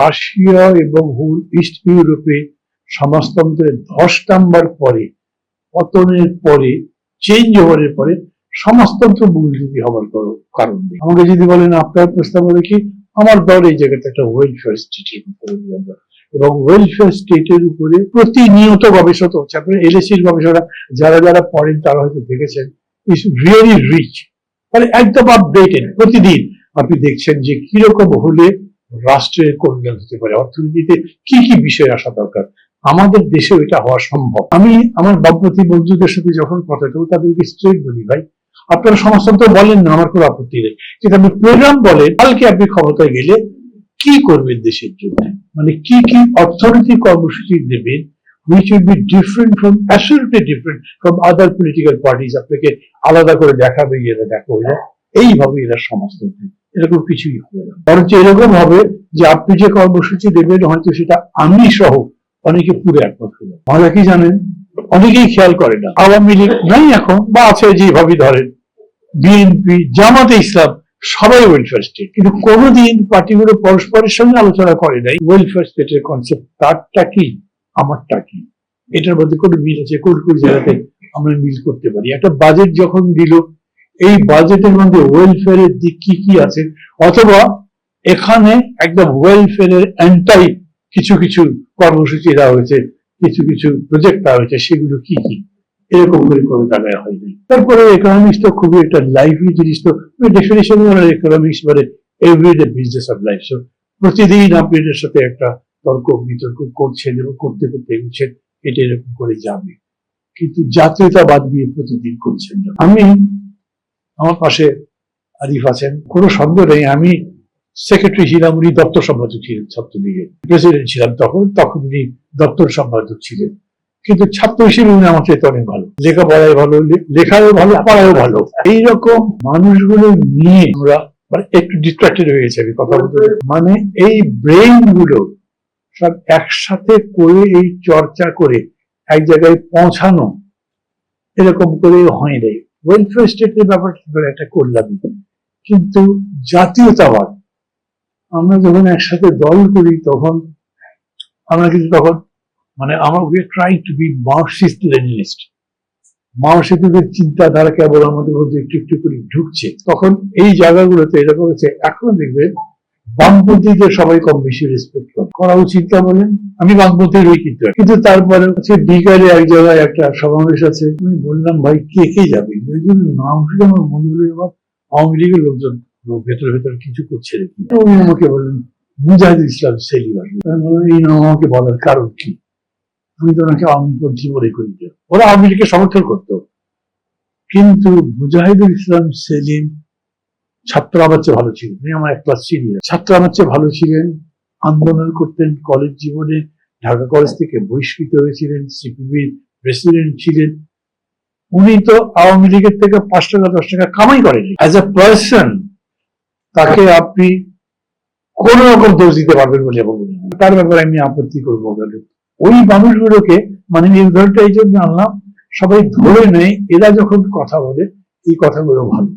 Russia এবং east ইউরোপে সমাজতন্ত্রের দশ নাম্বার পরে, পতনের পরে চেঞ্জ হওয়ার পরে সমাজতন্ত্র মূলনীতি হওয়ার কারণ- নেই। আমাকে যদি বলেন, আপনার প্রস্তাব কি আমার দল এই জায়গাতে একটা ওয়েলফেয়ার স্টেটের বলি আমরা এবং ওয়েলফেয়ার স্টেটের উপরে প্রতিনিয়ত গবেষণা হচ্ছে। আপনার এলএসির গবেষণা যারা যারা পড়েন, তারা হয়তো দেখেছেন ইস রিয়েলি রিচ মানে একদম আপডেটেড প্রতিদিন আপনি দেখছেন যে কীরকম হলে রাষ্ট্রের কল্যাণ হতে পারে, অর্থনীতিতে কি কি বিষয় আসা দরকার? আমাদের দেশে এটা হওয়া সম্ভব। আমি আমার বামপন্থী বন্ধুদের সাথে যখন কথা বলি তাদেরকে স্ট্রেট বলি, ভাই, আপনারা সমাজতন্ত্র বলেন না, আমার কোনো আপত্তি নেই। কিন্তু আপনি প্রোগ্রাম বলেন, কালকে আপনি ক্ষমতায় গেলে কি করবেন দেশের জন্য? মানে কি কি অর্থনৈতিক কর্মসূচি দেবেন which will be different from, absolutely different from other political parties আপনাকে আলাদা করে দেখাবে এরা দেখো এরা এইভাবে এরা সমাজতন্ত্র। এরকম কিছুই হবে না। বরঞ্চ এরকম হবে যে আপনি যে কর্মসূচি দেবেন, হয়তো সেটা আমি সহ অনেকে পুরো একমত হয়ে যাবে কি জানেন? অনেকেই খেয়াল করে না। আওয়ামী লীগ নাই এখন, বা আছে যেভাবে ধরেন। বিএনপি জামাতে ইসলাম, সবাই ওয়েলফেয়ার স্টেট কিন্তু কোনোদিন পার্টিগুলো পরস্পরের সঙ্গে আলোচনা করে নাই। ওয়েলফেয়ার স্টেটের কনসেপ্ট তারটা কি? আমারটা কি? এটার মধ্যে কোনো মিল আছে? কোন কোন জায়গাতে আমরা মিল করতে পারি? একটা বাজেট যখন দিল এই বাজেটের মধ্যে ওয়েলফেয়ারের দিক কি কি আছে? অথবা এখানে একদম ওয়েলফেয়ারের অ্যান্টাই কিছু কিছু কর্মসূচি দেওয়া হয়েছে, কিছু কিছু প্রজেক্ট দেওয়া হয়েছে, সেগুলো কি কি? এরকম করে কোনো জায়গায় হয়নি তারপরে ইকোনমিক্স তো খুবই একটা লাইফই জিনিস তো। ডেফিনেশন ইকোনমিক্স মানে everyday business of life so প্রতিদিন আপনি এটার সাথে একটা তর্ক, বিতর্ক করছেন এবং করতে করতে এগুচ্ছেন, এটা এরকম করে যাবে। কিন্তু জাতীয়তাবাদ দিয়ে প্রতিদিন করছেন আমি আমার পাশে আরিফ আছেন। কোনো সন্দেহ নেই, আমি সেক্রেটারি ছিলাম, উনি দপ্তর সম্পাদক ছিলেন ছাত্রলীগের। প্রেসিডেন্ট ছিলাম তখন তখন উনি দপ্তর সম্পাদক ছিলেন। কিন্তু ছাত্র হিসেবে উনি আমার চাইতে অনেক ভালো। লেখাপড়ায় ভালো লেখায়ও ভালো, পড়ায়ও ভালো। এইরকম মানুষগুলো নিয়ে আমরা মানে একটু ডিস্ট্রাক্টেড হয়ে গেছে, আমি কথা বলতে। মানে এই ব্রেইনগুলো সব একসাথে করে এই চর্চা করে এক জায়গায় পৌঁছানো এরকম করে হয় নাই। ওয়েলফেয়ার স্টেটের ব্যাপারটা ধরে একটা করলামই কিন্তু জাতীয়তাবাদ, আমরা যখন একসাথে দল করি তখন আমরা কিন্তু তখন মানে আমরা we are trying to be Marxist Leninist মার্কসিস্টদের চিন্তাধারা কেবল আমাদের মধ্যে একটু একটু করে ঢুকছে। তখন এই জায়গাগুলোতে এরকম হচ্ছে এখন দেখবেন বামপন্থীদের সবাই কম বেশি রেসপেক্ট করে। করা উচিত না বলেন? আমি বামপন্থী হই কিন্তু। কিন্তু তারপরে হচ্ছে বিকালে এক জায়গায় একটা সমাবেশ আছে। আমি বললাম, ভাই, কে কে যাবে? জন্য আমার মনে হলো এবার আওয়ামী লীগের লোকজন ভেতরে ভেতরে কিছু করছে উনি আমাকে মুজাহিদুল ইসলাম বললাম, এই নাম আমাকে বলার কারণ কি? আমি তো ওনাকে আওয়ামীপন্থী করি ওরা আওয়ামী লীগকে সমর্থন করতো। কিন্তু মুজাহিদুল ইসলাম সেলিম ছাত্র আমার চেয়ে ভালো ছিলেন। উনি আমার এক ক্লাস সিনিয়র ছাত্র আমার চেয়ে ভালো ছিলেন। আন্দোলন করতেন কলেজ জীবনে ঢাকা কলেজ থেকে বহিষ্কৃত হয়েছিলেন সিপিবির প্রেসিডেন্ট ছিলেন। উনি তো আওয়ামী লীগের থেকে পাঁচ টাকা, দশ টাকা কামাই করেনি অ্যাজ এ পার্সন তাকে আপনি কোন রকম দোষ দিতে পারবেন বলে বলবেন তার ব্যাপারে আমি আপত্তি করব ওই মানুষগুলোকে মানে উদাহরণটা এই জন্য আনলাম, সবাই ধরে নেয়, এরা যখন কথা বলে, এই কথাগুলো ভালো